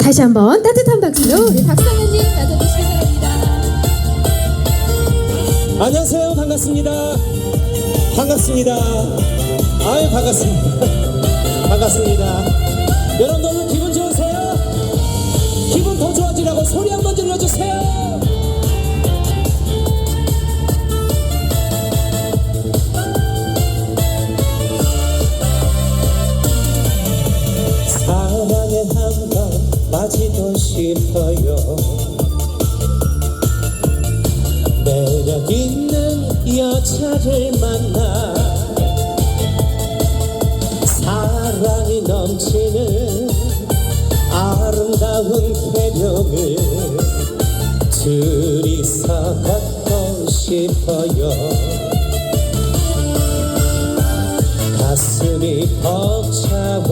다시 한번 따뜻한 박수로 우리 박성현님 맞아주시기 바랍니다. 안녕하세요. 반갑습니다. 반갑습니다. 아유, 반갑습니다. 반갑습니다. 여러분들 오늘 기분 좋으세요? 기분 더 좋아지라고 소리 한번 질러주세요. 빠지고 싶어요. 매력 있는 여자를 만나 사랑이 넘치는 아름다운 배경을 둘이서 걷고 싶어요 가슴이 벅차올라요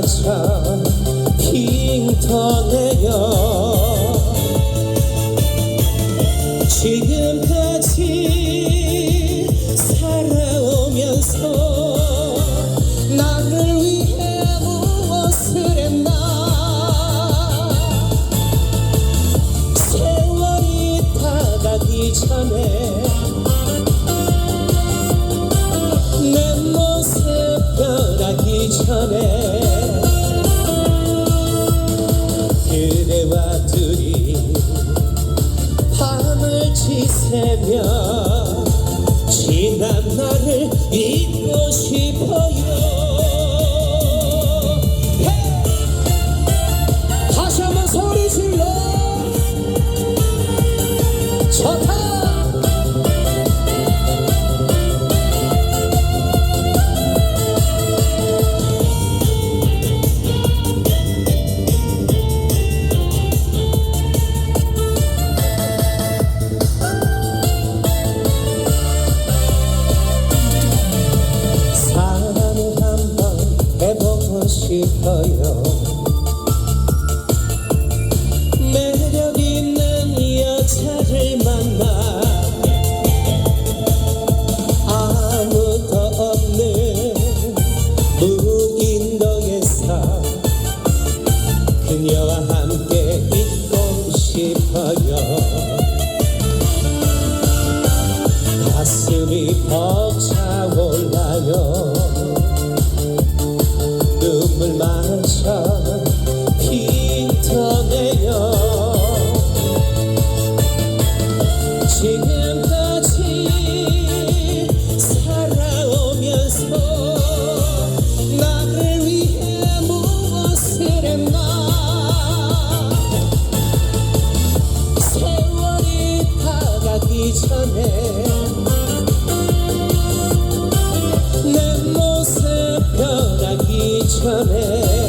눈물 마저 핑 터내요 둘이 밤을 지새며 전에 내 모습 변하기 전에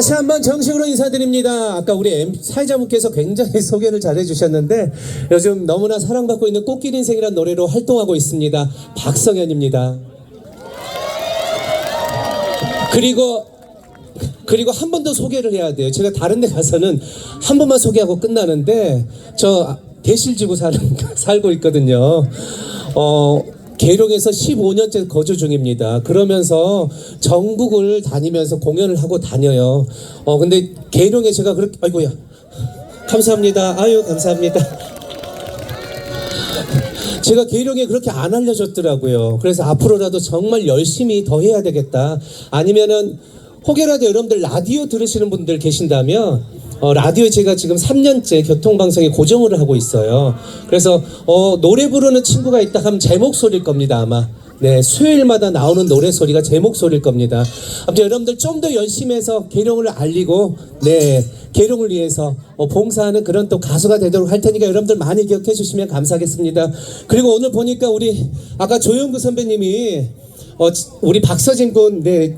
다시 한번 정식으로 인사드립니다. 아까 우리 사회자분께서 굉장히 소개를 잘 해주셨는데 요즘 너무나 사랑받고 있는 꽃길 인생이라는 노래로 활동하고 있습니다. 박성현입니다. 그리고 그리고 한 번 더 소개를 해야 돼요. 제가 다른 데 가서는 한 번만 소개하고 끝나는데 저 대실지구 살, 살고 있거든요. 어, 계룡에서 15년째 거주 중입니다. 그러면서 전국을 다니면서 공연을 하고 다녀요. 어, 근데 계룡에 제가 그렇게, 아이고야. 감사합니다. 아유, 감사합니다. 제가 계룡에 그렇게 안 알려줬더라고요. 그래서 앞으로라도 정말 열심히 더 해야 되겠다. 아니면은 혹여라도 여러분들 라디오 들으시는 분들 계신다면 어, 라디오에 제가 지금 3년째 교통방송에 고정을 하고 있어요. 그래서 어, 노래 부르는 친구가 있다 하면 제 목소리일 겁니다 아마. 네, 수요일마다 나오는 노래 소리가 제 목소리일 겁니다. 아무튼 여러분들 좀 더 열심히 해서 계룡을 알리고, 네, 계룡을 위해서 어, 봉사하는 그런 또 가수가 되도록 할 테니까 여러분들 많이 기억해 주시면 감사하겠습니다. 그리고 오늘 보니까 우리 아까 조영구 선배님이 어, 지- 우리 박서진 군, 네,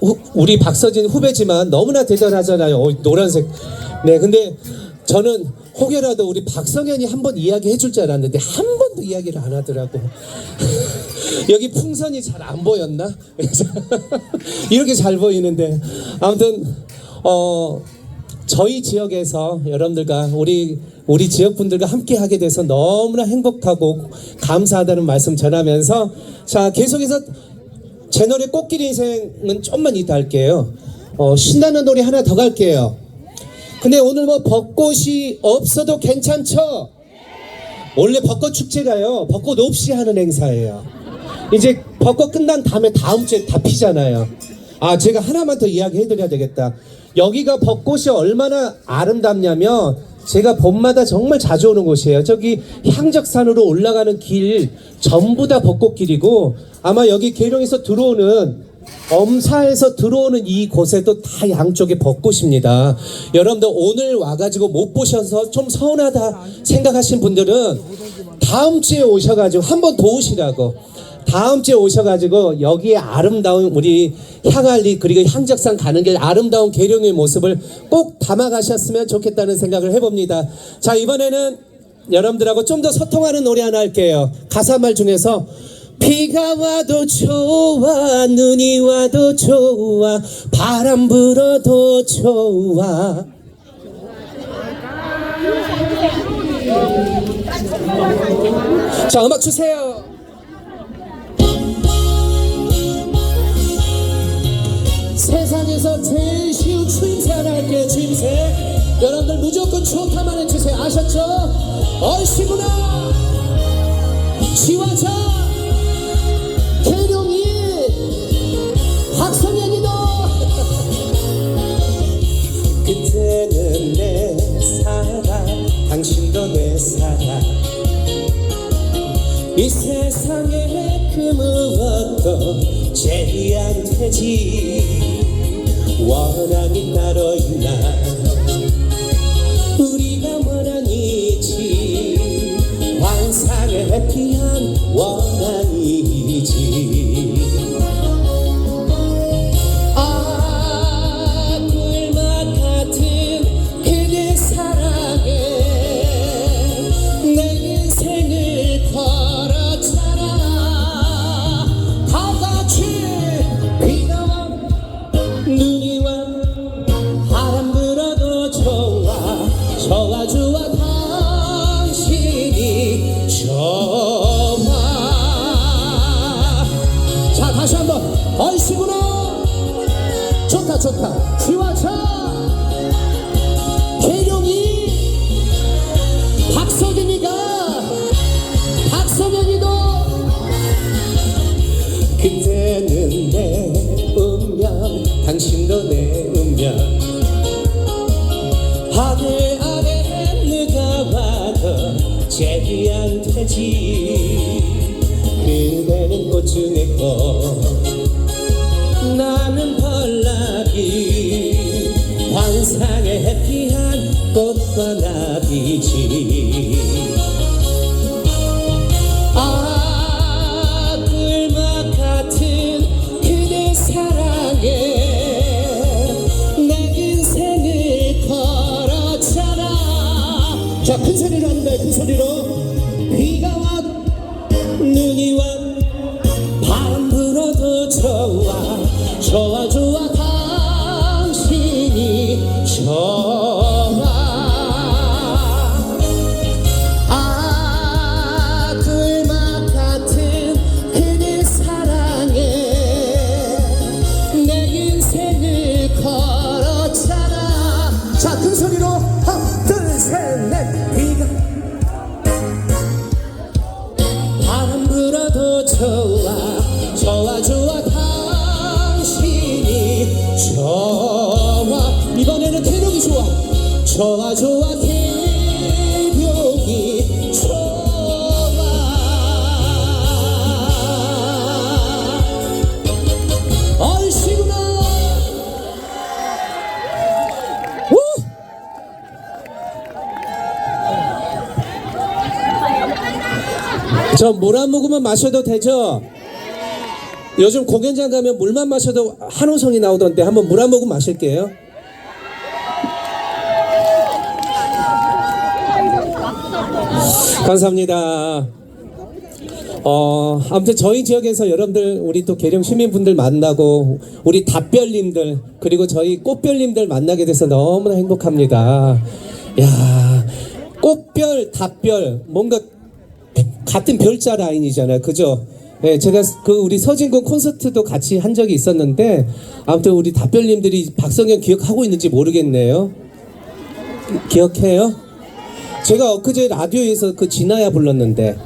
후- 우리 박서진 후배지만 너무나 대단하잖아요. 어, 노란색. 네, 근데 저는 혹여라도 우리 박성현이 한 번 이야기 해 줄 줄 알았는데 한 번도 이야기를 안 하더라고. 여기 풍선이 잘 안 보였나? 이렇게 잘 보이는데 아무튼 어 저희 지역에서 여러분들과 우리 우리 지역 분들과 함께 하게 돼서 너무나 행복하고 감사하다는 말씀 전하면서 자 계속해서 제 노래 꽃길 인생은 좀만 이따 할게요. 어, 신나는 노래 하나 더 갈게요. 근데 오늘 뭐 벚꽃이 없어도 괜찮죠? 원래 벚꽃 축제가요. 벚꽃 없이 하는 행사예요. 이제 벚꽃 끝난 다음에 다음 주에 다 피잖아요. 아, 제가 하나만 더 이야기해 드려야 되겠다. 여기가 벚꽃이 얼마나 아름답냐면 제가 봄마다 정말 자주 오는 곳이에요. 저기 향적산으로 올라가는 길 전부 다 벚꽃길이고 아마 여기 계룡에서 들어오는 엄사에서 들어오는 이 곳에도 다 양쪽에 벚꽃입니다. 여러분들 오늘 와가지고 못 보셔서 좀 서운하다 생각하신 분들은 다음 주에 오셔가지고 한 번 더 오시라고. 다음 주에 오셔가지고 여기에 아름다운 우리 향알리 그리고 향적산 가는 길 아름다운 계룡의 모습을 꼭 담아가셨으면 좋겠다는 생각을 해봅니다. 자 이번에는 여러분들하고 좀 더 소통하는 노래 하나 할게요. 가사말 중에서 비가 와도 좋아 눈이 와도 좋아 바람 불어도 좋아 자 음악 주세요 세상에서 제일 쉬운 추임새 하나 할게요 추임새. 여러분들 무조건 좋다만 해주세요. 아셨죠? 얼씨구나 지화자! 계룡이! 박성현이도! 그때는 내 사랑 당신도 내 사랑. 이 세상에 그 무엇도 제한 되지 원한이 따로 있나 우리가 원한이지 환상의 해피한 원한 자 큰 소리로 한다. 큰 소리로. 비가 와 눈이 와 바람 불어도 좋아. 좋아 좋아 당신이 좋아 저 물 한 모금만 마셔도 되죠? 요즘 공연장 가면 물만 마셔도 한호성이 나오던데 한번 물 한 모금 마실게요. 감사합니다. 어, 아무튼 저희 지역에서 여러분들 우리 또 계령 시민분들 만나고 우리 답별님들 그리고 저희 꽃별님들 만나게 돼서 너무나 행복합니다. 야, 꽃별, 답별 뭔가 같은 별자 라인이잖아요. 그죠? 네, 제가 그 우리 서진군 콘서트도 같이 한 적이 있었는데 아무튼 우리 답별님들이 박성현 기억하고 있는지 모르겠네요. 기억해요? 제가 엊그제 라디오에서 그 진아야 불렀는데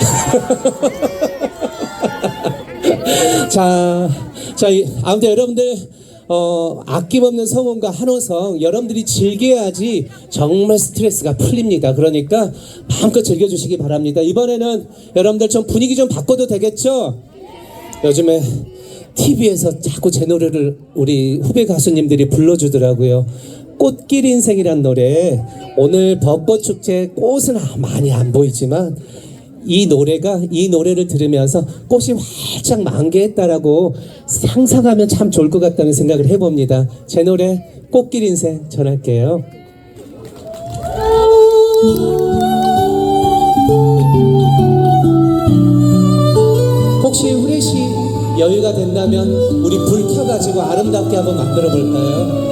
자, 자, 이- 아무튼 여러분들 어, 아낌없는 성원과 한호성 여러분들이 즐겨야지 정말 스트레스가 풀립니다. 그러니까 마음껏 즐겨주시기 바랍니다. 이번에는 여러분들 좀 분위기 좀 바꿔도 되겠죠? 요즘에 TV에서 자꾸 제 노래를 우리 후배 가수님들이 불러주더라고요. 꽃길 인생이란 노래. 오늘 벚꽃 축제 꽃은 많이 안 보이지만 이 노래가 이 노래를 들으면서 꽃이 활짝 만개했다라고 상상하면 참 좋을 것 같다는 생각을 해봅니다. 제 노래 꽃길 인생 전할게요. 혹시 후레 씨 여유가 된다면 우리 불 켜가지고 아름답게 한번 만들어 볼까요?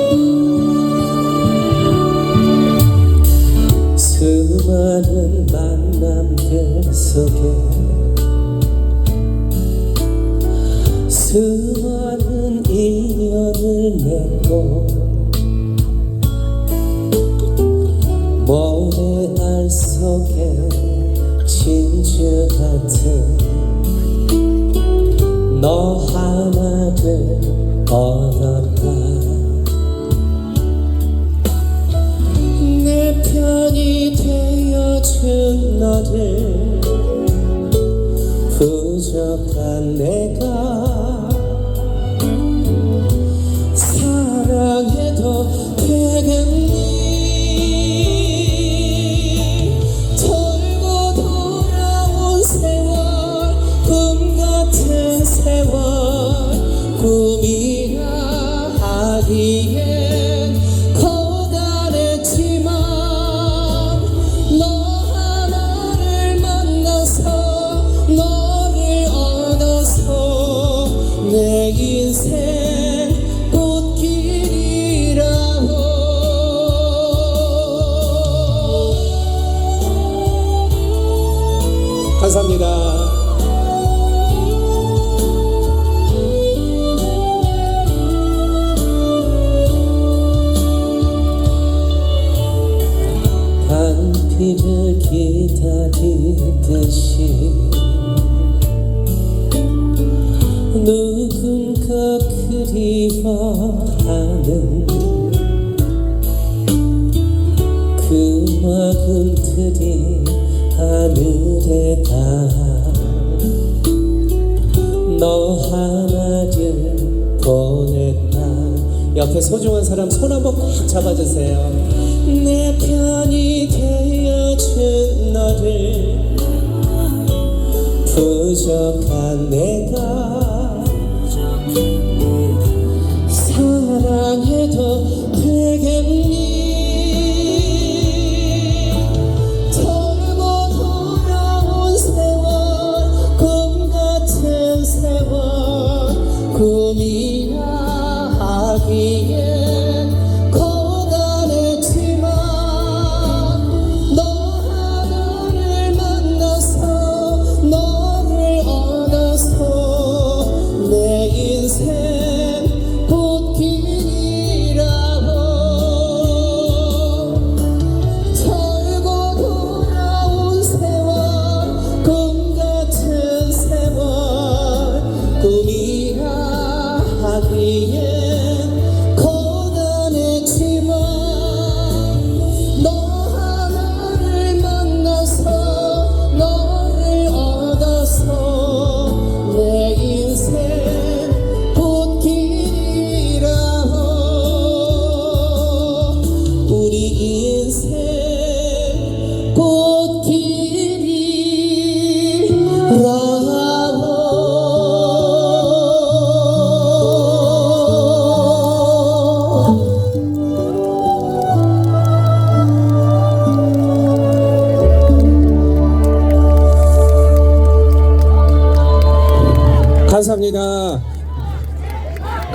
수많은 속에 수많은 인연을 맺고 모래알 속에 진주 같은 너 하나를 얻었다. 내 편이 되어준 너를 부 감사합니다. 기다리듯이 소중한 사람 손 한번 꽉 잡아주세요. 내 편이 되어준 너를 부족한 내가 사랑해도 되겠니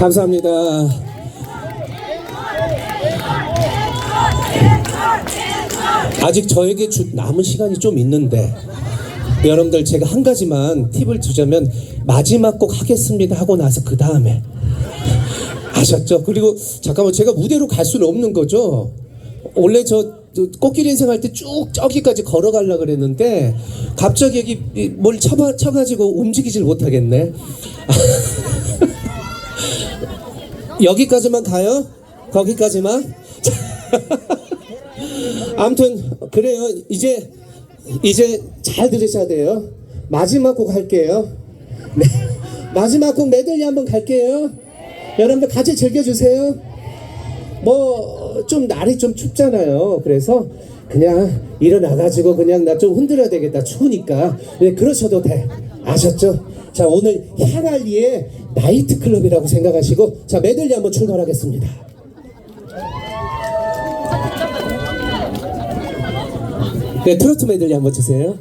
감사합니다. 아직 저에게 주, 남은 시간이 좀 있는데 여러분들 제가 한 가지만 팁을 주자면 마지막 곡 하겠습니다 하고 나서 그 다음에 아셨죠? 그리고 잠깐만 제가 무대로 갈 수는 없는 거죠. 원래 저, 저 꽃길 인생 할 때 쭉 저기까지 걸어가려 그랬는데 갑자기 여기 이- 뭘 쳐봐, 쳐가지고 움직이질 못하겠네. 여기까지만 가요? 거기까지만? 아무튼 그래요. 이제 이제 잘 들으셔야 돼요. 마지막 곡 할게요. 네. 마지막 곡 메들리 한번 갈게요. 여러분들 같이 즐겨주세요. 뭐 좀 날이 좀 춥잖아요. 그래서 그냥 일어나가지고 그냥 나 좀 흔들어야 되겠다. 추우니까. 네, 그러셔도 돼. 아셨죠? 자 오늘 향할리의 나이트 클럽이라고 생각하시고 자 메들리 한번 출발하겠습니다. 네 트로트 메들리 한번 주세요.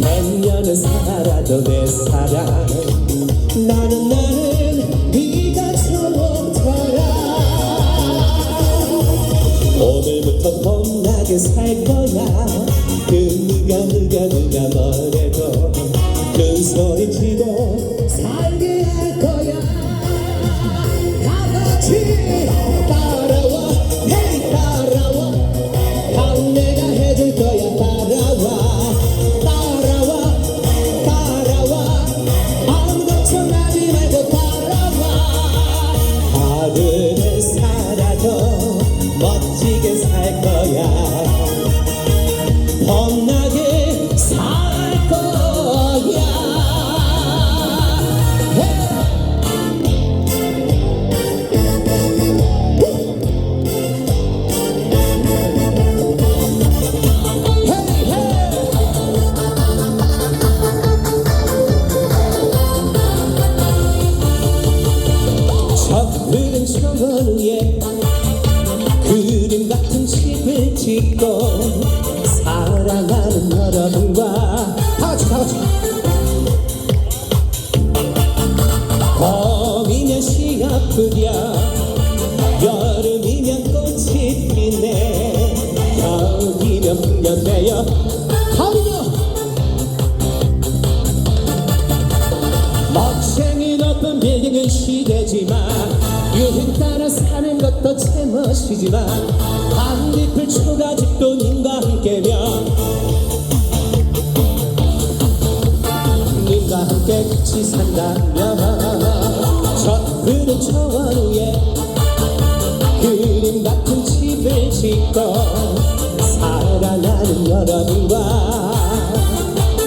백년을 살아도 내 사랑. 나는 나는 네가 좋더라. 오늘부터 봄나게 살 거야. 그 누가 누가 누가 뭐래도. 큰 소리 치고 제멋이지만 반딧불 초가집도 님과 함께면 같이 산다면 저 푸른 초원 위에 그림 같은 집을 짓고 사랑하는 여러분과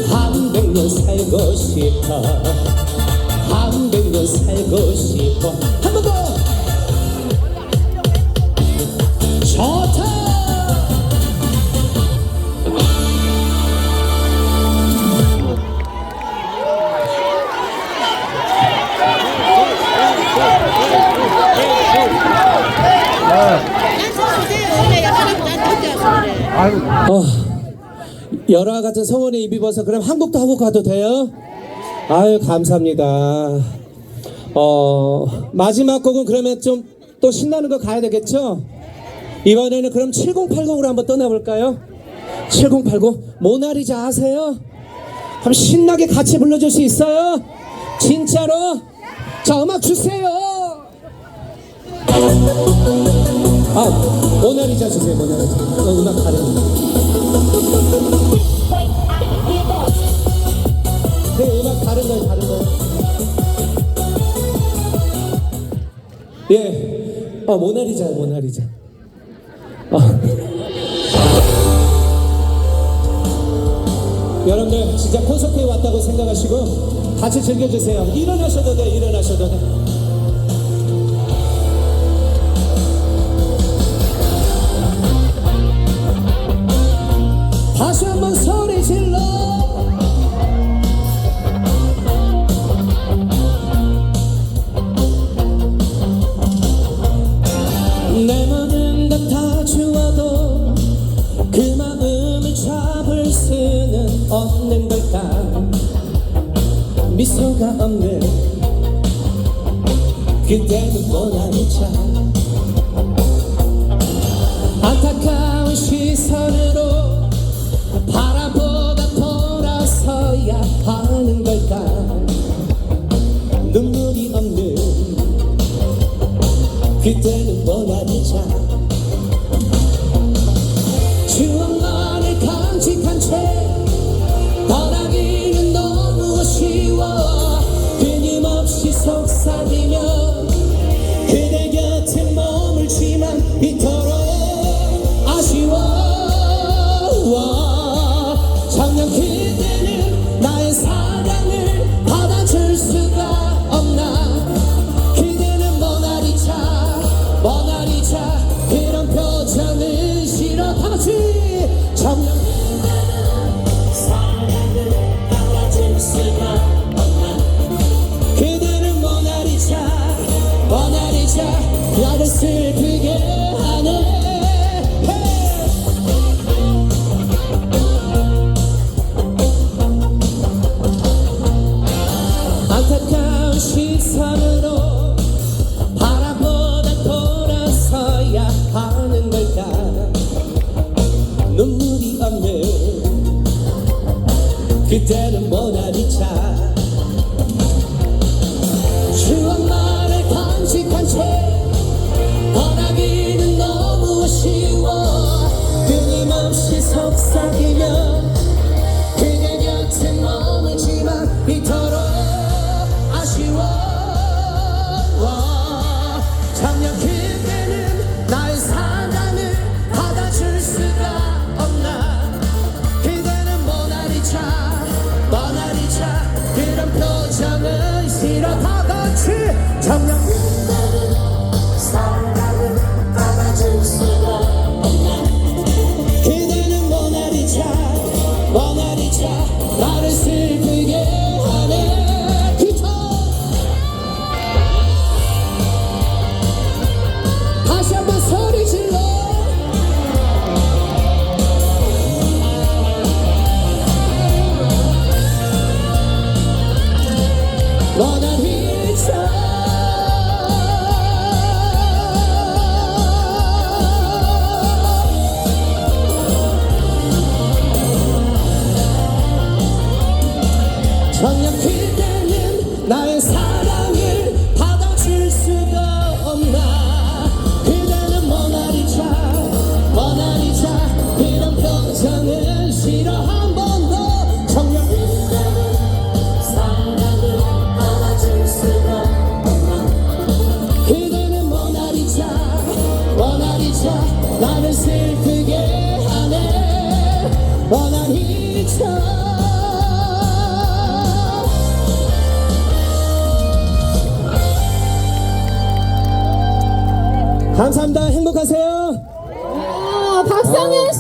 한 백 년 살고 싶어 한 백 년 살고 싶어. 한번 어, 열화 같은 성원에 입입어서 그럼 한국도 하고 가도 돼요? 아유 감사합니다. 어 마지막 곡은 그러면 좀 또 신나는 거 가야 되겠죠? 이번에는 그럼 7080으로 한번 떠나볼까요? 7080 모나리자 아세요? 그럼 신나게 같이 불러줄 수 있어요? 진짜로? 자 음악 주세요. 아 모나리자 주세요 모나리자. 어, 음악 다른. 네 음악 다른 거예요 다른 거. 예, 어 모나리자 모나리자. 어. 여러분들 진짜 콘서트에 왔다고 생각하시고 같이 즐겨주세요. 일어나셔도 돼, 일어나셔도 돼. 다시 한번 소 미소가 없는 그대는 모나리자 the city, yeah.